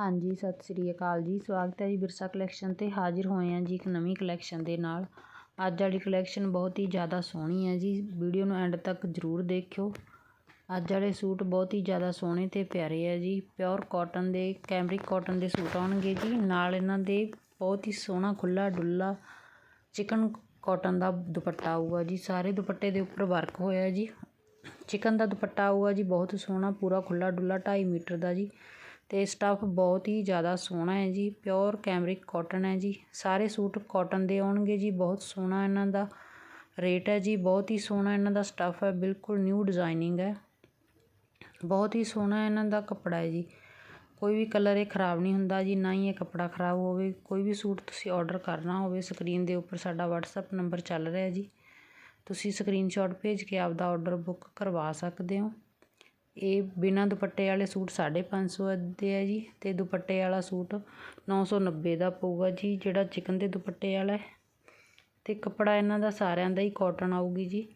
ਹਾਂਜੀ, ਸਤਿ ਸ੍ਰੀ ਅਕਾਲ ਜੀ। ਸਵਾਗਤ ਹੈ ਜੀ ਬਿਰਸਾ ਕਲੈਕਸ਼ਨ 'ਤੇ ਹਾਜ਼ਰ ਹੋਏ ਹਾਂ ਜੀ ਇੱਕ ਨਵੀਂ ਕਲੈਕਸ਼ਨ ਦੇ ਨਾਲ। ਅੱਜ ਵਾਲੀ ਕਲੈਕਸ਼ਨ ਬਹੁਤ ਹੀ ਜ਼ਿਆਦਾ ਸੋਹਣੀ ਹੈ ਜੀ। ਵੀਡੀਓ ਨੂੰ ਐਂਡ ਤੱਕ ਜ਼ਰੂਰ ਦੇਖਿਓ। ਅੱਜ ਵਾਲੇ ਸੂਟ ਬਹੁਤ ਹੀ ਜ਼ਿਆਦਾ ਸੋਹਣੇ ਤੇ ਪਿਆਰੇ ਹੈ ਜੀ। ਪਿਓਰ ਕਾਟਨ ਦੇ ਕੈਮਰਿਕ ਕਾਟਨ ਦੇ ਸੂਟ ਆਉਣਗੇ ਜੀ। ਨਾਲ ਇਹਨਾਂ ਦੇ ਬਹੁਤ ਹੀ ਸੋਹਣਾ ਖੁੱਲਾ ਡੁੱਲਾ ਚਿਕਨ ਕਾਟਨ ਦਾ ਦੁਪੱਟਾ ਆਊਗਾ ਜੀ। ਸਾਰੇ ਦੁਪੱਟੇ ਦੇ ਉੱਪਰ ਵਰਕ ਹੋਇਆ ਜੀ। ਚਿਕਨ ਦਾ ਦੁਪੱਟਾ ਆਊਗਾ ਜੀ। ਬਹੁਤ ਸੋਹਣਾ, ਪੂਰਾ ਖੁੱਲਾ ਡੁੱਲਾ 2.5 ਮੀਟਰ ਦਾ ਜੀ। ਅਤੇ ਸਟੱਫ ਬਹੁਤ ਹੀ ਜ਼ਿਆਦਾ ਸੋਹਣਾ ਹੈ ਜੀ ਪਿਓਰ ਕੈਮਰਿਕ ਕੋਟਨ ਹੈ ਜੀ। ਸਾਰੇ ਸੂਟ ਕੋਟਨ ਦੇ ਆਉਣਗੇ ਜੀ, ਬਹੁਤ ਸੋਹਣਾ ਇਹਨਾਂ ਦਾ ਰੇਟ ਹੈ ਜੀ, ਬਹੁਤ ਹੀ ਸੋਹਣਾ ਇਹਨਾਂ ਦਾ ਸਟੱਫ ਹੈ, ਬਿਲਕੁਲ ਨਿਊ ਡਿਜ਼ਾਇਨਿੰਗ ਹੈ। ਬਹੁਤ ਹੀ ਸੋਹਣਾ ਇਹਨਾਂ ਦਾ ਕੱਪੜਾ ਹੈ ਜੀ। ਕੋਈ ਵੀ ਕਲਰ ਇਹ ਖ਼ਰਾਬ ਨਹੀਂ ਹੁੰਦਾ ਜੀ, ਨਾ ਹੀ ਇਹ ਕੱਪੜਾ ਖ਼ਰਾਬ ਹੋਵੇ। ਕੋਈ ਵੀ ਸੂਟ ਤੁਸੀਂ ਆਰਡਰ ਕਰਨਾ ਹੋਵੇ ਸਕਰੀਨ ਦੇ ਉੱਪਰ ਸਾਡਾ WhatsApp ਨੰਬਰ ਚੱਲ ਰਿਹਾ ਜੀ। ਤੁਸੀਂ ਸਕਰੀਨਸ਼ਾਟ ਭੇਜ ਕੇ ਆਪਦਾ ਆਰਡਰ ਬੁੱਕ ਕਰਵਾ ਸਕਦੇ ਹੋ। ਇਹ ਬਿਨਾਂ ਦੁਪੱਟੇ ਵਾਲੇ ਸੂਟ ਸਾਢੇ ਪੰਜ ਸੌ ਦੇ ਹੈ ਜੀ ਅਤੇ ਦੁਪੱਟੇ ਵਾਲਾ ਸੂਟ ਨੌ ਸੌ ਨੱਬੇ ਦਾ ਪਊਗਾ ਜੀ, ਜਿਹੜਾ ਚਿਕਨ ਦੇ ਦੁਪੱਟੇ ਵਾਲਾ ਅਤੇ ਕੱਪੜਾ ਇਹਨਾਂ ਦਾ ਸਾਰਿਆਂ ਦਾ ਹੀ ਕੋਟਨ ਆਊਗੀ ਜੀ।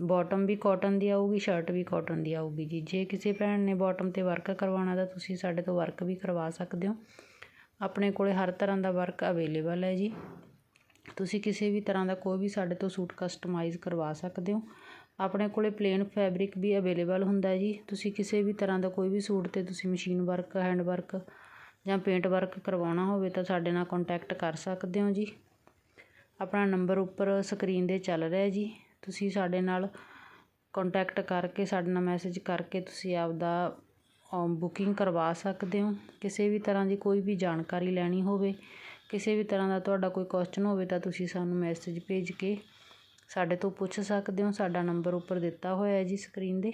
ਬੋਟਮ ਵੀ ਕੋਟਨ ਦੀ ਆਊਗੀ ਸ਼ਰਟ ਵੀ ਕੋਟਨ ਦੀ ਆਊਗੀ ਜੀ। ਜੇ ਕਿਸੇ ਭੈਣ ਨੇ ਬੋਟਮ 'ਤੇ ਵਰਕ ਕਰਵਾਉਣਾ ਤਾਂ ਤੁਸੀਂ ਸਾਡੇ ਤੋਂ ਵਰਕ ਵੀ ਕਰਵਾ ਸਕਦੇ ਹੋ। ਆਪਣੇ ਕੋਲ ਹਰ ਤਰ੍ਹਾਂ ਦਾ ਵਰਕ ਅਵੇਲੇਬਲ ਹੈ ਜੀ। ਤੁਸੀਂ ਕਿਸੇ ਵੀ ਤਰ੍ਹਾਂ ਦਾ ਕੋਈ ਵੀ ਸਾਡੇ ਤੋਂ ਸੂਟ ਕਸਟਮਾਈਜ਼ ਕਰਵਾ ਸਕਦੇ ਹੋ। ਆਪਣੇ ਕੋਲ ਪਲੇਨ ਫੈਬਰਿਕ ਵੀ ਅਵੇਲੇਬਲ ਹੁੰਦਾ ਜੀ। ਤੁਸੀਂ ਕਿਸੇ ਵੀ ਤਰ੍ਹਾਂ ਦਾ ਕੋਈ ਵੀ ਸੂਟ 'ਤੇ ਤੁਸੀਂ ਮਸ਼ੀਨ ਵਰਕ ਹੈਂਡ ਵਰਕ ਜਾਂ ਪੇਂਟ ਵਰਕ ਕਰਵਾਉਣਾ ਹੋਵੇ ਤਾਂ ਸਾਡੇ ਨਾਲ ਕੋਂਟੈਕਟ ਕਰ ਸਕਦੇ ਹੋ ਜੀ। ਆਪਣਾ ਨੰਬਰ ਉੱਪਰ ਸਕਰੀਨ 'ਤੇ ਚੱਲ ਰਿਹਾ ਜੀ। ਤੁਸੀਂ ਸਾਡੇ ਨਾਲ ਕੋਂਟੈਕਟ ਕਰਕੇ, ਸਾਡੇ ਨਾਲ ਮੈਸੇਜ ਕਰਕੇ ਤੁਸੀਂ ਆਪਦਾ ਬੁਕਿੰਗ ਕਰਵਾ ਸਕਦੇ ਹੋ। ਕਿਸੇ ਵੀ ਤਰ੍ਹਾਂ ਦੀ ਕੋਈ ਵੀ ਜਾਣਕਾਰੀ ਲੈਣੀ ਹੋਵੇ, ਕਿਸੇ ਵੀ ਤਰ੍ਹਾਂ ਦਾ ਤੁਹਾਡਾ ਕੋਈ ਕੁਐਸਚਨ ਹੋਵੇ ਤਾਂ ਤੁਸੀਂ ਸਾਨੂੰ ਮੈਸੇਜ ਭੇਜ ਕੇ ਸਾਡੇ ਤੋਂ ਪੁੱਛ ਸਕਦੇ ਹੋ, ਸਾਡਾ ਨੰਬਰ ਉੱਪਰ ਦਿੱਤਾ ਹੋਇਆ ਜੀ ਸਕਰੀਨ ਦੇ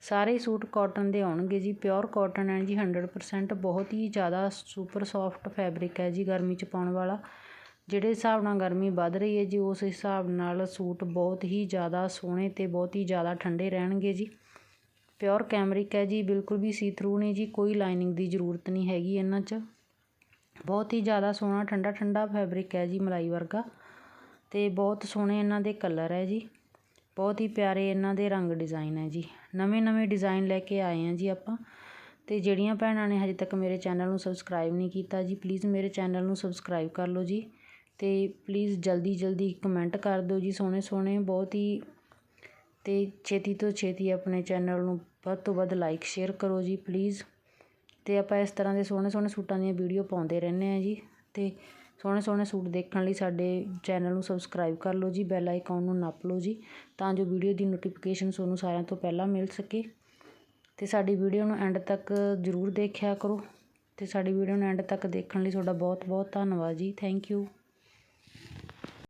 ਸਾਰੇ ਸੂਟ ਕੋਟਨ ਦੇ ਆਉਣਗੇ ਜੀ ਪਿਓਰ ਕੋਟਨ ਹੈ ਜੀ 100% ਬਹੁਤ ਹੀ ਜ਼ਿਆਦਾ ਸੁਪਰ ਸੋਫਟ ਫੈਬਰਿਕ ਹੈ ਜੀ ਗਰਮੀ 'ਚ ਪਾਉਣ ਵਾਲਾ। ਜਿਹੜੇ ਹਿਸਾਬ ਨਾਲ ਗਰਮੀ ਵੱਧ ਰਹੀ ਹੈ ਜੀ, ਉਸ ਹਿਸਾਬ ਨਾਲ ਸੂਟ ਬਹੁਤ ਹੀ ਜ਼ਿਆਦਾ ਸੋਹਣੇ ਅਤੇ ਬਹੁਤ ਹੀ ਜ਼ਿਆਦਾ ਠੰਡੇ ਰਹਿਣਗੇ ਜੀ। ਪਿਓਰ ਕੈਮਰਿਕ ਹੈ ਜੀ, ਬਿਲਕੁਲ ਵੀ ਸੀ ਥਰੂ ਨਹੀਂ ਜੀ, ਕੋਈ ਲਾਈਨਿੰਗ ਦੀ ਜ਼ਰੂਰਤ ਨਹੀਂ ਹੈਗੀ ਇਹਨਾਂ 'ਚ। ਬਹੁਤ ਹੀ ਜ਼ਿਆਦਾ ਸੋਹਣਾ ਠੰਡਾ ਠੰਡਾ ਫੈਬਰਿਕ ਹੈ ਜੀ ਮਲਾਈ ਵਰਗਾ। ਅਤੇ ਬਹੁਤ ਸੋਹਣੇ ਇਹਨਾਂ ਦੇ ਕਲਰ ਹੈ ਜੀ। ਬਹੁਤ ਹੀ ਪਿਆਰੇ ਇਹਨਾਂ ਦੇ ਰੰਗ ਡਿਜ਼ਾਇਨ ਹੈ ਜੀ। ਨਵੇਂ ਨਵੇਂ ਡਿਜ਼ਾਇਨ ਲੈ ਕੇ ਆਏ ਹਾਂ ਜੀ ਆਪਾਂ। ਅਤੇ ਜਿਹੜੀਆਂ ਭੈਣਾਂ ਨੇ ਹਜੇ ਤੱਕ ਮੇਰੇ ਚੈਨਲ ਨੂੰ ਸਬਸਕ੍ਰਾਈਬ ਨਹੀਂ ਕੀਤਾ ਜੀ ਪਲੀਜ਼ ਮੇਰੇ ਚੈਨਲ ਨੂੰ ਸਬਸਕ੍ਰਾਈਬ ਕਰ ਲਓ ਜੀ। ਅਤੇ ਪਲੀਜ਼ ਜਲਦੀ ਜਲਦੀ ਕਮੈਂਟ ਕਰ ਦਿਓ ਜੀ ਸੋਹਣੇ ਸੋਹਣੇ, ਬਹੁਤ ਹੀ ਅਤੇ ਛੇਤੀ ਤੋਂ ਛੇਤੀ ਆਪਣੇ ਚੈਨਲ ਨੂੰ ਵੱਧ ਤੋਂ ਵੱਧ ਲਾਈਕ ਸ਼ੇਅਰ ਕਰੋ ਜੀ ਪਲੀਜ਼ ਅਤੇ ਆਪਾਂ ਇਸ ਤਰ੍ਹਾਂ ਦੇ ਸੋਹਣੇ ਸੋਹਣੇ ਸੂਟਾਂ ਦੀਆਂ ਵੀਡੀਓ ਪਾਉਂਦੇ ਰਹਿੰਦੇ ਹਾਂ ਜੀ। ਅਤੇ ਸੋਹਣੇ ਸੋਹਣੇ ਸੂਟ ਦੇਖਣ ਲਈ ਸਾਡੇ ਚੈਨਲ ਨੂੰ ਸਬਸਕ੍ਰਾਈਬ ਕਰ ਲਓ ਜੀ ਬੈਲ ਆਈਕੋਨ ਨੂੰ ਨੱਪ ਲਓ ਜੀ, ਤਾਂ ਜੋ ਵੀਡੀਓ ਦੀ ਨੋਟੀਫਿਕੇਸ਼ਨ ਤੁਹਾਨੂੰ ਸਾਰਿਆਂ ਤੋਂ ਪਹਿਲਾਂ ਮਿਲ ਸਕੇ। ਅਤੇ ਸਾਡੀ ਵੀਡੀਓ ਨੂੰ ਐਂਡ ਤੱਕ ਜ਼ਰੂਰ ਦੇਖਿਆ ਕਰੋ ਅਤੇ ਸਾਡੀ ਵੀਡੀਓ ਨੂੰ ਐਂਡ ਤੱਕ ਦੇਖਣ ਲਈ ਤੁਹਾਡਾ ਬਹੁਤ ਬਹੁਤ ਧੰਨਵਾਦ ਜੀ ਥੈਂਕ ਯੂ